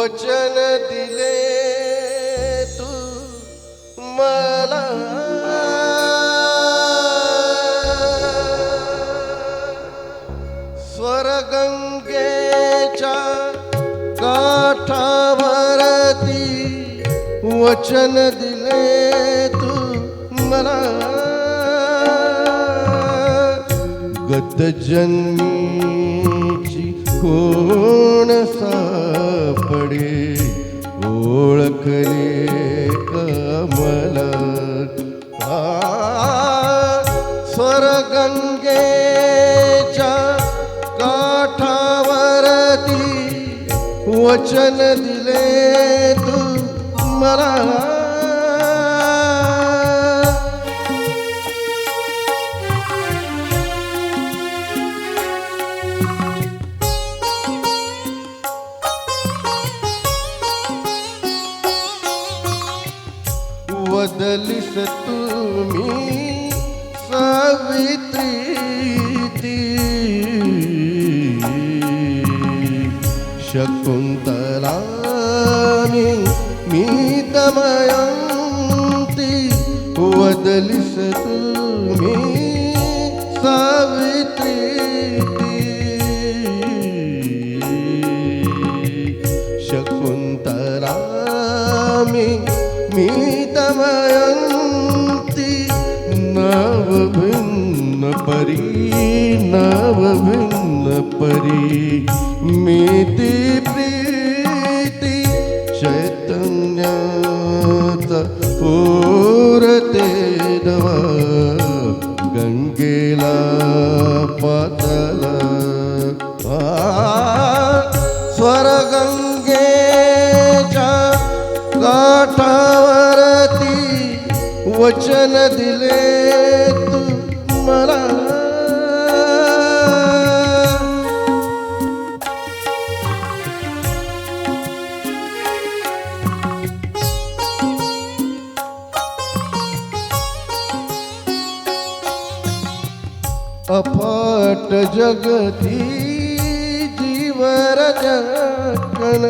वचन दिले तू मला. स्वरगंगेच्या काठावरती वचन दिले तू मला. गतजन्मीची कोण सापडे? ओळखले कमला स्वर्गंगेच्या काठावरती वचन दिले तू मला. वदलिस तुम्ही सावित्री ती शकुंतलानी मी दमयंती वदलिस तुम्ही सावित्री शकुंतला मी मी दमयंती नव भिन्न परी नव भिन्न परी मी ती प्रीती चैतन्याचा पूरते दवा गंगेला पातला स्वर्गंगेच्या वचन दिले तू मला. अफाट जगती जीवर जगन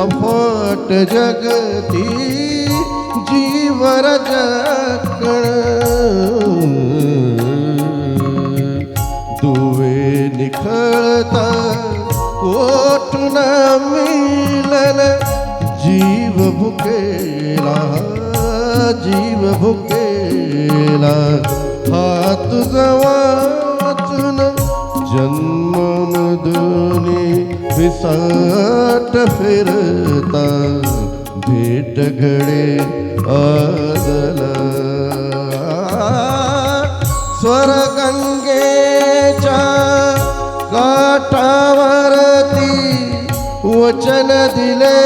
अफाट जगती जीवर जकण दुवे निखळता कोठून मिलन जीव भुकेला जीव भुकेला. हात जवाचून जन्म विसाट फिरता भेट घडे आदला स्वर्गंगेच्या काठावरती वचन दिले.